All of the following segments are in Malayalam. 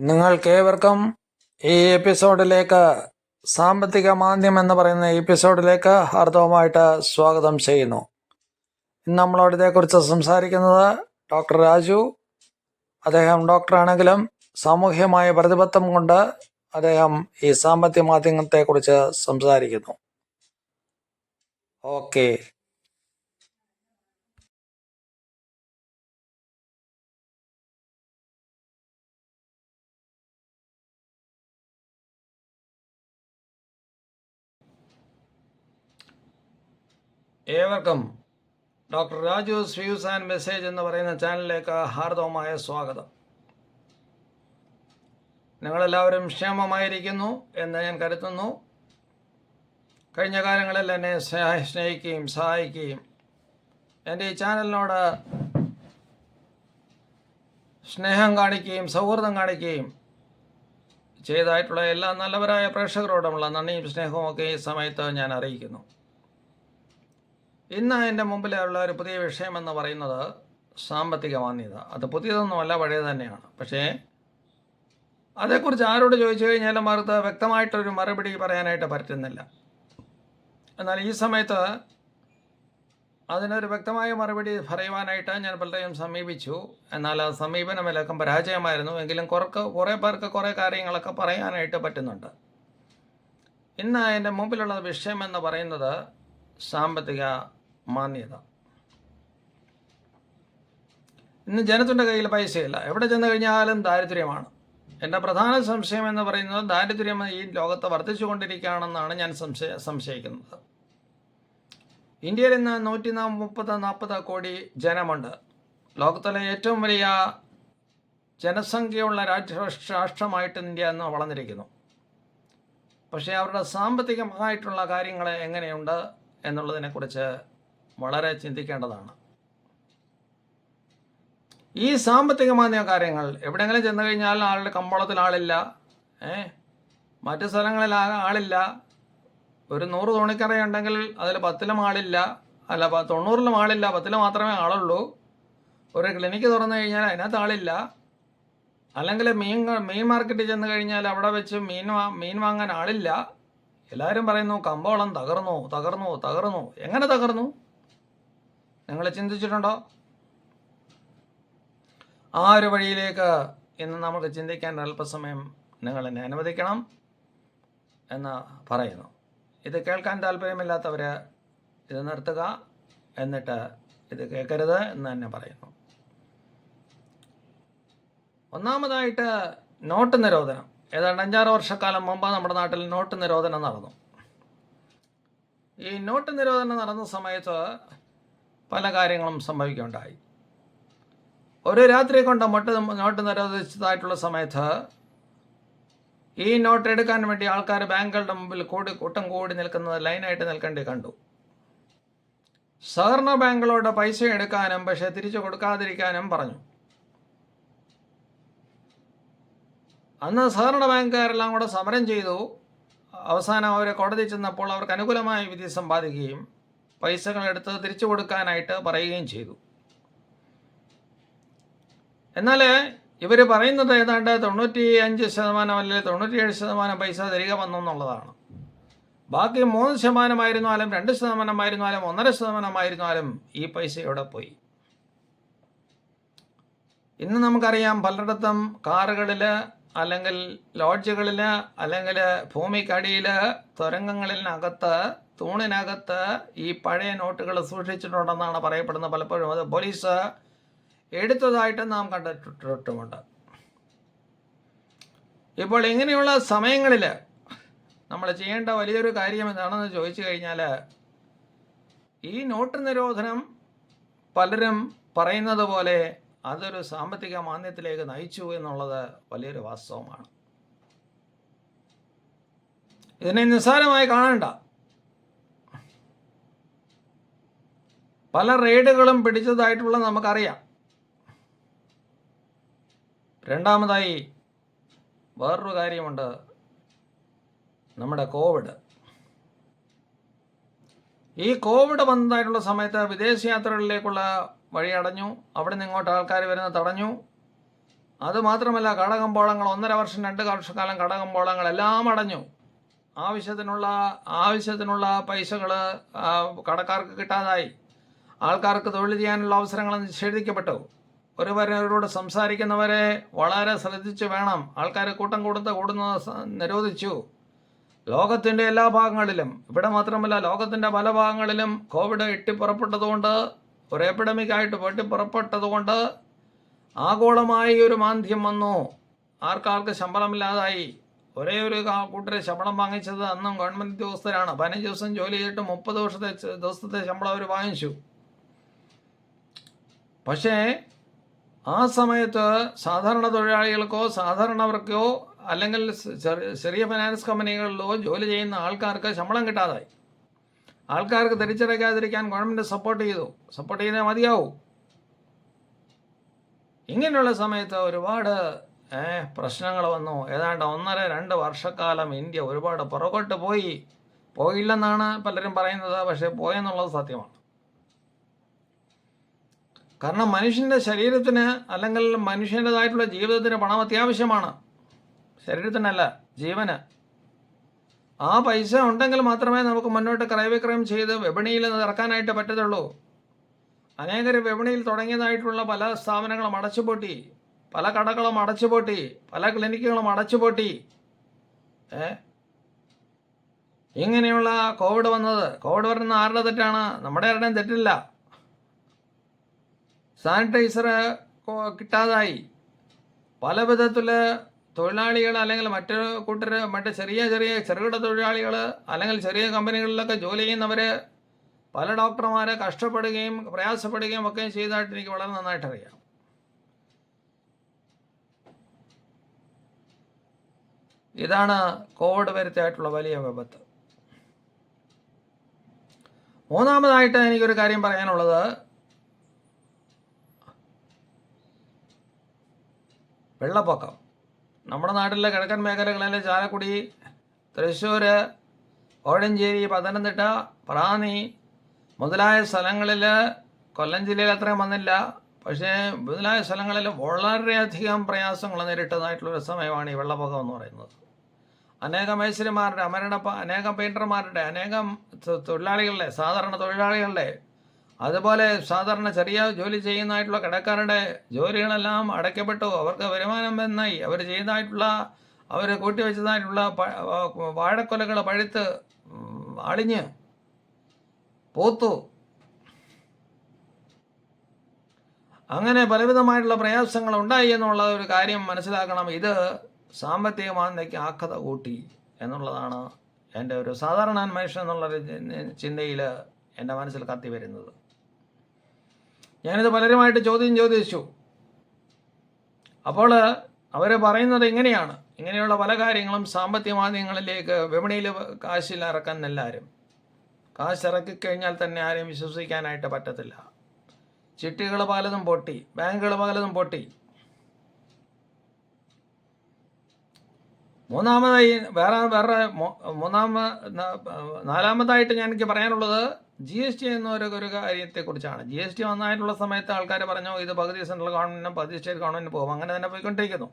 നിങ്ങൾക്കേവർക്കും ഈ എപ്പിസോഡിലേക്ക് സാമ്പത്തിക മാന്ദ്യം എന്ന് പറയുന്ന എപ്പിസോഡിലേക്ക് ഹാർദവമായിട്ട് സ്വാഗതം ചെയ്യുന്നു. ഇന്ന് നമ്മളോട് ഇതേക്കുറിച്ച് സംസാരിക്കുന്നത് ഡോക്ടർ രാജു. അദ്ദേഹം ഡോക്ടറാണെങ്കിലും സാമൂഹ്യമായ പ്രതിബദ്ധം കൊണ്ട് അദ്ദേഹം ഈ സാമ്പത്തിക മാധ്യമത്തെക്കുറിച്ച് സംസാരിക്കുന്നു. ഓക്കെ. ഏവർക്കും doctor Raju views and message എന്ന് പറയുന്ന ചാനലിലേക്ക് ഹാർദവമായ സ്വാഗതം. നിങ്ങളെല്ലാവരും ക്ഷേമമായിരിക്കുന്നു എന്ന് ഞാൻ കരുതുന്നു. കഴിഞ്ഞ കാലങ്ങളിൽ എന്നെ സ്നേഹ സ്നേഹിക്കുകയും സഹായിക്കുകയും എന്റെ ഈ ചാനലിനോട് സ്നേഹം കാണിക്കുകയും സൗഹൃദം കാണിക്കുകയും ചെയ്തായിട്ടുള്ള എല്ലാ നല്ലവരായ പ്രേക്ഷകരോടുമുള്ള നന്ദിയും സ്നേഹവും ഒക്കെ ഈ സമയത്ത് ഞാൻ അറിയിക്കുന്നു. ഇന്ന് എന്റെ മുമ്പിലുള്ള ഒരു പുതിയ വിഷയമെന്ന് പറയുന്നത് സാമ്പത്തിക മാന്യത. അത് പുതിയതൊന്നുമല്ല പഴയത് തന്നെയാണ്. പക്ഷേ അതേക്കുറിച്ച് ആരോട് ചോദിച്ചു കഴിഞ്ഞാലും അവർക്ക് വ്യക്തമായിട്ടൊരു മറുപടി പറയാനായിട്ട് പറ്റുന്നില്ല. എന്നാൽ ഈ സമയത്ത് അതിനൊരു വ്യക്തമായ മറുപടി പറയുവാനായിട്ട് ഞാൻ പലരെയും സമീപിച്ചു. എന്നാൽ ആ സമീപനം എല്ലാവർക്കും പരാജയമായിരുന്നു. എങ്കിലും കുറക്ക് കുറേ പേർക്ക് കുറേ കാര്യങ്ങളൊക്കെ പറയാനായിട്ട് പറ്റുന്നുണ്ട്. ഇന്ന് എന്റെ മുമ്പിലുള്ള വിഷയം എന്ന് പറയുന്നത് സാമ്പത്തിക മാന്യത. ഇന്ന് ജനത്തിന്റെ കയ്യിൽ പൈസയില്ല. എവിടെ ചെന്ന് കഴിഞ്ഞാലും ദാരിദ്ര്യമാണ്. എന്റെ പ്രധാന സംശയം എന്ന് പറയുന്നത് ദാരിദ്ര്യം ഈ ലോകത്ത് വർദ്ധിച്ചുകൊണ്ടിരിക്കുകയാണെന്നാണ് ഞാൻ സംശയ സംശയിക്കുന്നത്. ഇന്ത്യയിൽ ഇന്ന് നൂറ്റി മുപ്പത് നാൽപ്പത് കോടി ജനമുണ്ട്. ലോകത്തിലെ ഏറ്റവും വലിയ ജനസംഖ്യയുള്ള രാഷ്ട്ര രാഷ്ട്രമായിട്ട് ഇന്ത്യ ഇന്ന് വളർന്നിരിക്കുന്നു. പക്ഷേ അവരുടെ സാമ്പത്തികമായിട്ടുള്ള കാര്യങ്ങൾ എങ്ങനെയുണ്ട് എന്നുള്ളതിനെക്കുറിച്ച് വളരെ ചിന്തിക്കേണ്ടതാണ്. ഈ സാമ്പത്തികമായ കാര്യങ്ങൾ എവിടെയെങ്കിലും ചെന്ന് കഴിഞ്ഞാൽ ആളുടെ കമ്പോളത്തിൽ ആളില്ല. ഏ? മറ്റു സ്ഥലങ്ങളിൽ ആളില്ല. ഒരു നൂറ് തുണിക്കറയുണ്ടെങ്കിൽ അതിൽ പത്തിലും ആളില്ല. അല്ല തൊണ്ണൂറിലും ആളില്ല. പത്തിൽ മാത്രമേ ആളുള്ളൂ. ഒരു ക്ലിനിക്ക് തുറന്നു കഴിഞ്ഞാൽ അതിനകത്ത് ആളില്ല. അല്ലെങ്കിൽ മീൻ മീൻ മാർക്കറ്റിൽ ചെന്ന് കഴിഞ്ഞാൽ അവിടെ വെച്ച് മീൻ മീൻ വാങ്ങാൻ ആളില്ല. എല്ലാവരും പറയുന്നു കമ്പോളം തകർന്നു തകർന്നു തകർന്നു. എങ്ങനെ തകർന്നു? നിങ്ങൾ ചിന്തിച്ചിട്ടുണ്ടോ? ആ ഒരു വഴിയിലേക്ക് ഇന്ന് നമുക്ക് ചിന്തിക്കാൻ അല്പസമയം നിങ്ങൾ എന്നെ അനുവദിക്കണം എന്ന് പറയുന്നു. ഇത് കേൾക്കാൻ താല്പര്യമില്ലാത്തവർ ഇത് നിർത്തുക എന്നിട്ട് ഇത് കേൾക്കരുത് എന്ന് തന്നെ പറയുന്നു. ഒന്നാമതായിട്ട് നോട്ട് നിരോധനം. ഏതാണ്ട് അഞ്ചാറ് വർഷക്കാലം മുമ്പ് നമ്മുടെ നാട്ടിൽ നോട്ട് നിരോധനം നടന്നു. ഈ നോട്ട് നിരോധനം നടന്ന സമയത്ത് പല കാര്യങ്ങളും സംഭവിക്കുകയുണ്ടായി. ഒരു രാത്രി കൊണ്ട് മൊട്ട് നോട്ട് നിരോധിച്ചതായിട്ടുള്ള സമയത്ത് ഈ നോട്ട് എടുക്കാൻ വേണ്ടി ആൾക്കാർ ബാങ്കുകളുടെ മുമ്പിൽ കൂടി കൂട്ടം കൂടി നിൽക്കുന്നത് ലൈനായിട്ട് നിൽക്കേണ്ടി കണ്ടു. സഹകരണ ബാങ്കുകളോട് പൈസ എടുക്കാനും പക്ഷേ തിരിച്ചു കൊടുക്കാതിരിക്കാനും പറഞ്ഞു. അന്ന് സഹകരണ ബാങ്കുകാരെല്ലാം കൂടെ സമരം ചെയ്തു. അവസാനം അവരെ കോടതി ചെന്നപ്പോൾ അവർക്ക് അനുകൂലമായ വിധി സമ്പാദിക്കുകയും പൈസകൾ എടുത്ത് തിരിച്ചു കൊടുക്കാനായിട്ട് പറയുകയും ചെയ്തു. എന്നാൽ ഇവർ പറയുന്നത് ഏതാണ്ട് തൊണ്ണൂറ്റി അഞ്ച് ശതമാനം അല്ലെങ്കിൽ തൊണ്ണൂറ്റിയേഴ് ശതമാനം പൈസ തിരികെ വന്നു എന്നുള്ളതാണ്. ബാക്കി മൂന്ന് ശതമാനമായിരുന്നാലും രണ്ട് ശതമാനമായിരുന്നാലും ഒന്നര ശതമാനമായിരുന്നാലും ഈ പൈസ ഇവിടെ പോയി? ഇന്ന് നമുക്കറിയാം പലയിടത്തും കാറുകളിൽ അല്ലെങ്കിൽ ലോഡ്ജുകളിൽ അല്ലെങ്കിൽ ഭൂമിക്കടിയിൽ തുരങ്കങ്ങളിനകത്ത് തൂണിനകത്ത് ഈ പഴയ നോട്ടുകൾ സൂക്ഷിച്ചിട്ടുണ്ടെന്നാണ് പറയപ്പെടുന്നത് പലപ്പോഴും. അത് പോലീസ് എടുത്തതായിട്ട് നാം കണ്ടിട്ടുമുണ്ട്. ഇപ്പോൾ ഇങ്ങനെയുള്ള സമയങ്ങളിൽ നമ്മൾ ചെയ്യേണ്ട വലിയൊരു കാര്യം എന്താണെന്ന് ചോദിച്ചു കഴിഞ്ഞാൽ ഈ നോട്ട് നിരോധനം പലരും പറയുന്നത് പോലെ അതൊരു സാമ്പത്തിക മാന്ദ്യത്തിലേക്ക് നയിച്ചു എന്നുള്ളത് വലിയൊരു വാസ്തവമാണ്. ഇതിനെ നിസ്സാരമായി കാണണ്ട. പല റെയ്ഡുകളും പിടിച്ചതായിട്ടുള്ള നമുക്കറിയാം. രണ്ടാമതായി വേറൊരു കാര്യമുണ്ട്. നമ്മുടെ കോവിഡ്. ഈ കോവിഡ് വന്നതായിട്ടുള്ള സമയത്ത് വിദേശ യാത്രകളിലേക്കുള്ള വഴി അടഞ്ഞു. അവിടെ നിന്ന് ആൾക്കാർ വരുന്ന തടഞ്ഞു. അതുമാത്രമല്ല കടകമ്പോളങ്ങൾ ഒന്നര വർഷം രണ്ട് വർഷക്കാലം കടകമ്പോളങ്ങൾ എല്ലാം അടഞ്ഞു. ആവശ്യത്തിനുള്ള ആവശ്യത്തിനുള്ള പൈസകൾ കടക്കാർക്ക് കിട്ടാതായി. ആൾക്കാർക്ക് തൊഴിൽ ചെയ്യാനുള്ള അവസരങ്ങൾ നിഷേധിക്കപ്പെട്ടു. ഒരുവരോട് സംസാരിക്കുന്നവരെ വളരെ ശ്രദ്ധിച്ച് വേണം. ആൾക്കാർ കൂട്ടം കൂടുത്ത കൂടുന്നത് നിരോധിച്ചു. ലോകത്തിന്റെ എല്ലാ ഭാഗങ്ങളിലും ഇവിടെ മാത്രമല്ല ലോകത്തിന്റെ പല ഭാഗങ്ങളിലും കോവിഡ് എട്ടിപ്പുറപ്പെട്ടതുകൊണ്ട് ഒരു എപ്പിഡമിക് ആയിട്ട് പൊട്ടിപ്പുറപ്പെട്ടതുകൊണ്ട് ആഗോളമായി ഒരു മാന്ദ്യം വന്നു. ആർക്കാർക്ക് ശമ്പളമില്ലാതായി. ഒരേ ഒരു കൂട്ടരെ ശമ്പളം വാങ്ങിച്ചത് അന്നും ഗവൺമെന്റ് ഉദ്യോഗസ്ഥരാണ്. പതിനഞ്ച് ദിവസം ജോലി ചെയ്തിട്ട് മുപ്പത് വർഷത്തെ ദിവസത്തെ ശമ്പളം അവർ വാങ്ങിച്ചു. പക്ഷേ ആ സമയത്ത് സാധാരണ തൊഴിലാളികൾക്കോ സാധാരണവർക്കോ അല്ലെങ്കിൽ ചെറിയ ഫിനാൻസ് കമ്പനികളിലോ ജോലി ചെയ്യുന്ന ആൾക്കാർക്ക് ശമ്പളം കിട്ടാതായി. ആൾക്കാർക്ക് തിരിച്ചടയ്ക്കാതിരിക്കാൻ ഗവൺമെന്റ് സപ്പോർട്ട് ചെയ്തു. സപ്പോർട്ട് ചെയ്താൽ മതിയാവും. ഇങ്ങനെയുള്ള സമയത്ത് ഒരുപാട് പ്രശ്നങ്ങൾ വന്നു. ഏതാണ്ട് ഒന്നര രണ്ട് വർഷക്കാലം ഇന്ത്യ ഒരുപാട് പുറകോട്ട് പോയി. പോയില്ലെന്നാണ് പലരും പറയുന്നത്. പക്ഷേ പോയെന്നുള്ളത് സത്യമാണ്. കാരണം മനുഷ്യന്റെ ശരീരത്തിന് അല്ലെങ്കിൽ മനുഷ്യന്റെതായിട്ടുള്ള ജീവിതത്തിന് പണം അത്യാവശ്യമാണ്. ശരീരത്തിനല്ല ജീവന്. ആ പൈസ ഉണ്ടെങ്കിൽ മാത്രമേ നമുക്ക് മുന്നോട്ട് ക്രയവിക്രയം ചെയ്ത് വിപണിയിൽ ഇറക്കാനായിട്ട് പറ്റത്തുള്ളൂ. അനേകർ വിപണിയിൽ തുടങ്ങിയതായിട്ടുള്ള പല സ്ഥാപനങ്ങളും അടച്ചുപൂട്ടി പല കടകളും അടച്ചുപൂട്ടി പല ക്ലിനിക്കുകളും അടച്ചുപൂട്ടി. ഏ? ഇങ്ങനെയുള്ള കോവിഡ് വന്നത്. കോവിഡ് വരുന്ന ആരുടെ തെറ്റാണ്? നമ്മുടെ ആരുടെയും തെറ്റില്ല. സാനിറ്റൈസർ കിട്ടാതായി. പല വിധത്തിൽ തൊഴിലാളികൾ അല്ലെങ്കിൽ മറ്റു കൂട്ടർ മറ്റു ചെറിയ ചെറിയ ചെറുകിട തൊഴിലാളികൾ അല്ലെങ്കിൽ ചെറിയ കമ്പനികളിലൊക്കെ ജോലി ചെയ്യുന്നവർ പല ഡോക്ടർമാരെ കഷ്ടപ്പെടുകയും പ്രയാസപ്പെടുകയും ഒക്കെ ചെയ്തതായിട്ട് എനിക്ക് വളരെ നന്നായിട്ട് അറിയാം. ഇതാണ് കോവിഡ് വരുത്തിയായിട്ടുള്ള വലിയ വിപത്ത്. മൂന്നാമതായിട്ട് എനിക്കൊരു കാര്യം പറയാനുള്ളത്. വെള്ളപ്പൊക്കം. നമ്മുടെ നാട്ടിലെ കിഴക്കൻ മേഖലകളിലെ ചാലക്കുടി തൃശ്ശൂർ കോഴഞ്ചേരി പത്തനംതിട്ട പ്രാണി മുതലായ സ്ഥലങ്ങളിൽ കൊല്ലം ജില്ലയിൽ അത്രയും വന്നില്ല. പക്ഷേ മുതലായ സ്ഥലങ്ങളിൽ വളരെയധികം പ്രയാസങ്ങൾ നേരിട്ടതായിട്ടുള്ളൊരു സമയമാണ് ഈ വെള്ളപ്പൊക്കം എന്ന് പറയുന്നത്. അനേകം മേശ്വരിമാരുടെ അമരണ അനേകം പെയിന്റർമാരുടെ അനേകം തൊഴിലാളികളുടെ സാധാരണ തൊഴിലാളികളുടെ അതുപോലെ സാധാരണ ചെറിയ ജോലി ചെയ്യുന്നതായിട്ടുള്ള കടക്കാരുടെ ജോലികളെല്ലാം അടയ്ക്കപ്പെട്ടു. അവർക്ക് വരുമാനം എന്നായി അവർ ചെയ്തതായിട്ടുള്ള അവർ കൂട്ടിവെച്ചതായിട്ടുള്ള വാഴക്കൊലകൾ പഴുത്ത് അളിഞ്ഞ് പൂത്തു. അങ്ങനെ പലവിധമായിട്ടുള്ള പ്രയാസങ്ങൾ ഉണ്ടായി എന്നുള്ള ഒരു കാര്യം മനസ്സിലാക്കണം. ഇത് സാമ്പത്തിക മാന്ദയ്ക്ക് ആക്കത കൂട്ടി എന്നുള്ളതാണ് എന്റെ ഒരു സാധാരണ മനുഷ്യൻ എന്നുള്ളൊരു ചിന്തയിൽ എന്റെ മനസ്സിൽ കത്തി വരുന്നത് ഞാനിത് പലരുമായിട്ട് ചോദ്യം ചോദിച്ചു. അപ്പോൾ അവർ പറയുന്നത് എങ്ങനെയാണ് ഇങ്ങനെയുള്ള പല കാര്യങ്ങളും സാമ്പത്തിക മാധ്യമങ്ങളിലേക്ക് വിപണിയിൽ കാശിൽ ഇറക്കാൻ എല്ലാവരും കാശ് ഇറക്കിക്കഴിഞ്ഞാൽ തന്നെ ആരെയും വിശ്വസിക്കാനായിട്ട് പറ്റത്തില്ല. ചിട്ടികൾ പലതും പൊട്ടി ബാങ്കുകൾ പലതും പൊട്ടി. മൂന്നാമതായി വേറെ വേറെ മൂന്നാമ നാലാമതായിട്ട് ഞാൻ എനിക്ക് പറയാനുള്ളത് ജി എസ് ടി എന്ന ഒരു ഒരു കാര്യത്തെക്കുറിച്ചാണ്. ജി എസ് ടി വന്നായിട്ടുള്ള സമയത്ത് ആൾക്കാർ പറഞ്ഞു ഇത് പകുതി സെൻട്രൽ ഗവൺമെന്റിനും പകുതി സ്റ്റേറ്റ് ഗവൺമെന്റിനും പോകും. അങ്ങനെ തന്നെ പോയിക്കൊണ്ടിരിക്കുന്നു.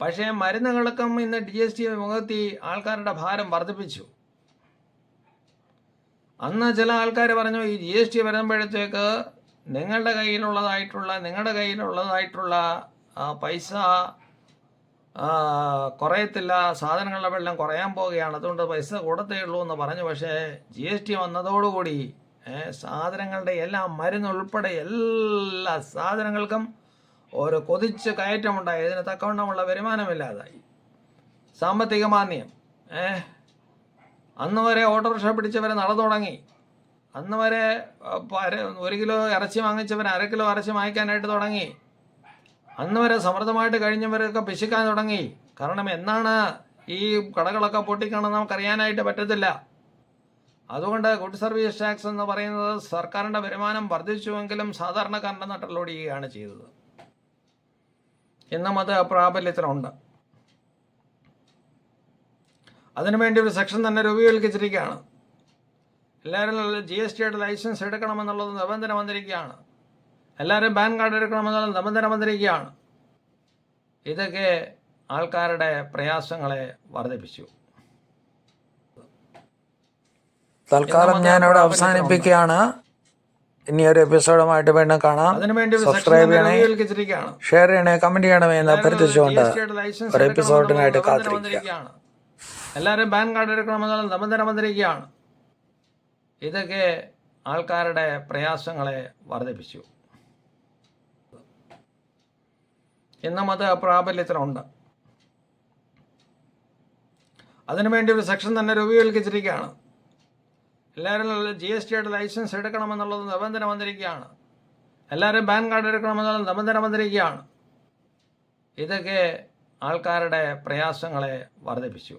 പക്ഷേ മരുന്നുകൾക്കും ഇന്ന് ഡി എസ് ടി മുഖത്തി ആൾക്കാരുടെ ഭാരം വർദ്ധിപ്പിച്ചു. അന്ന് ചില ആൾക്കാർ പറഞ്ഞു ഈ ജി എസ് ടി വരുമ്പോഴത്തേക്ക് നിങ്ങളുടെ കയ്യിലുള്ളതായിട്ടുള്ള നിങ്ങളുടെ കയ്യിലുള്ളതായിട്ടുള്ള പൈസ കുറയത്തില്ല. സാധനങ്ങളുടെ വെള്ളം കുറയാൻ പോവുകയാണ്. അതുകൊണ്ട് പൈസ കൂടത്തേയുള്ളൂ എന്ന് പറഞ്ഞു. പക്ഷേ ജി എസ് ടി വന്നതോടുകൂടി സാധനങ്ങളുടെ എല്ലാ മരുന്നുൾപ്പെടെ എല്ലാ സാധനങ്ങൾക്കും ഒരു കൊതിച്ച് കയറ്റമുണ്ടായി. ഇതിന് തക്കവണ്ണമുള്ള വരുമാനമില്ലാതായി. സാമ്പത്തിക മാന്യം ഏഹ് അന്ന് വരെ ഓട്ടോറിക്ഷ പിടിച്ചവർ നട തുടങ്ങി. അന്ന് വരെ ഒരു കിലോ ഇറച്ചി വാങ്ങിച്ചവർ അര കിലോ ഇറച്ചി വാങ്ങിക്കാനായിട്ട് തുടങ്ങി. അന്ന് വരെ സമൃദ്ധമായിട്ട് കഴിഞ്ഞവരൊക്കെ പിശിക്കാൻ തുടങ്ങി. കാരണം എന്നാണ് ഈ കടകളൊക്കെ പൊട്ടിക്കണമെന്ന് നമുക്കറിയാനായിട്ട് പറ്റത്തില്ല. അതുകൊണ്ട് ഗുഡ് സർവീസ് ടാക്സ് എന്ന് പറയുന്നത് സർക്കാരിന്റെ വരുമാനം വർദ്ധിച്ചുവെങ്കിലും സാധാരണക്കാരന്റെ നട്ടലോടിയുകയാണ് ചെയ്തത്. ഇന്നും അത് പ്രാബല്യത്തിലുണ്ട്. അതിനുവേണ്ടി ഒരു സെക്ഷൻ തന്നെ രൂപീകരിച്ചിരിക്കുകയാണ്. എല്ലാവരും ജി എസ് ടിയുടെ ലൈസൻസ് എടുക്കണമെന്നുള്ളത് നിബന്ധന വന്നിരിക്കുകയാണ്. എല്ലാവരും പാൻ കാർഡ് എടുക്കണമെന്നുള്ള നിബന്ധന വന്നിരിക്കുകയാണ് ഇതൊക്കെ ആൾക്കാരുടെ പ്രയാസങ്ങളെ വർദ്ധിപ്പിച്ചു. തൽക്കാലം ഞാൻ ഇവിടെ അവസാനിപ്പിക്കുകയാണ്. ഇനി ഒരു എപ്പിസോഡുമായിട്ട് വീണ്ടും കാണാം. സബ്സ്ക്രൈബ് ചെയ്യണേ. ഷെയർ ചെയ്യണേ കമന്റ് ചെയ്യണമേ എന്ന് അഭ്യർത്ഥിച്ചുകൊണ്ട് ഒരു എപ്പിസോഡിനായിട്ട് കാത്തിരിക്കുക. എല്ലാവരും പാൻ കാർഡ് എടുക്കണമെന്നുള്ള നിബന്ധന വന്നിരിക്കുകയാണ് ഇതൊക്കെ ആൾക്കാരുടെ പ്രയാസങ്ങളെ വർദ്ധിപ്പിച്ചു. ഇന്നും അത് പ്രാബല്യത്തിലുണ്ട്. അതിനുവേണ്ടി ഒരു സെക്ഷൻ തന്നെ രൂപീകരിച്ചിരിക്കുകയാണ്. എല്ലാവരും ജി എസ് ടിയുടെ ലൈസൻസ് എടുക്കണമെന്നുള്ളത് നിബന്ധന വന്നിരിക്കുകയാണ് എല്ലാവരും പാൻ കാർഡ് എടുക്കണമെന്നുള്ള നിബന്ധന വന്നിരിക്കുകയാണ് ഇതൊക്കെ ആൾക്കാരുടെ പ്രയാസങ്ങളെ വർദ്ധിപ്പിച്ചു.